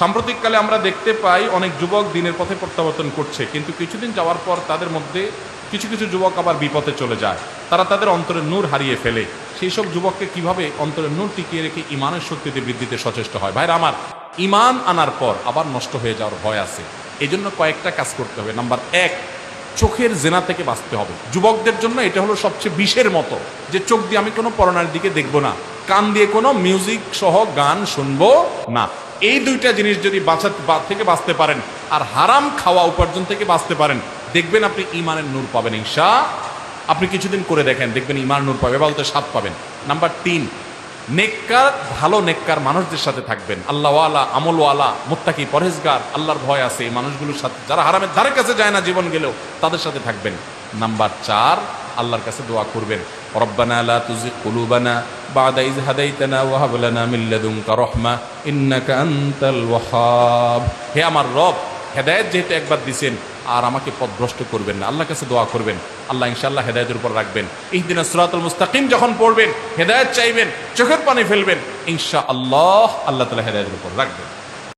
সাম্প্রতিককালে আমরা দেখতে পাই অনেক যুবক দিনের পথে প্রত্যাবর্তন করছে, কিন্তু কিছুদিন যাওয়ার পর তাদের মধ্যে কিছু কিছু যুবক আবার বিপথে চলে যায়। তারা তাদের অন্তরের নূর হারিয়ে ফেলে। সেই সব যুবককে কীভাবে অন্তরের নূর টিকিয়ে রেখে ইমানের শক্তিতে বৃদ্ধিতে সচেষ্ট হয়? ভাইরা আমার, ইমান আনার পর আবার নষ্ট হয়ে যাওয়ার ভয় আছে। এই জন্য কয়েকটা কাজ করতে হবে। নাম্বার এক, চোখের জেনা থেকে বাঁচতে হবে। যুবকদের জন্য এটা হলো সবচেয়ে বিষের মতো যে চোখ দিয়ে আমি কোনো পরনার দিকে দেখব না। কান দিয়ে কোনো মিউজিক সহ গান শুনব না। এই দুইটা জিনিস যদি বাঁচা থেকে বাঁচতে পারেন, আর হারাম খাওয়া উপার্জন থেকে বাঁচতে পারেন, দেখবেন আপনি ইমানের নূর পাবেন ঈশা আপনি কিছুদিন করে দেখেন, দেখবেন ইমান নূর পাবে বলতে স্বাদ পাবেন। নাম্বার তিন, নেককার, ভালো নেককার মানুষদের সাথে থাকবেন। আল্লাহওয়ালা, আমলওয়ালা, মুত্তাকি, পরহেজগার, আল্লাহর ভয় আছে, এই মানুষগুলোর সাথে, যারা হারামের ধারে কাছে যায় না জীবন গেলেও, তাদের সাথে থাকবেন। নাম্বার চার, আল্লাহর কাছে দোয়া করবেন। রব্বানা লা তুজিগ কুলুবানা বাদা إذ هديتنا وهب لنا من لدنك رحمة إنك أنت الوهاب হে আমার রব, হেদায়েত যেহেতু একবার দিছেন, আর আমাকে পথভ্রষ্ট করবেন না আল্লাহ কাছে দোয়া করবেন। আল্লাহ ইনশাআল্লাহ হেদায়তের উপর রাখবেন। এই দিনে সুরাতুল মুস্তাকিম যখন পড়বেন, হেদায়েত চাইবেন, চোখের পানি ফেলবেন ইনশা আল্লাহ আল্লাহ তালা হেদায়তের উপর রাখবেন।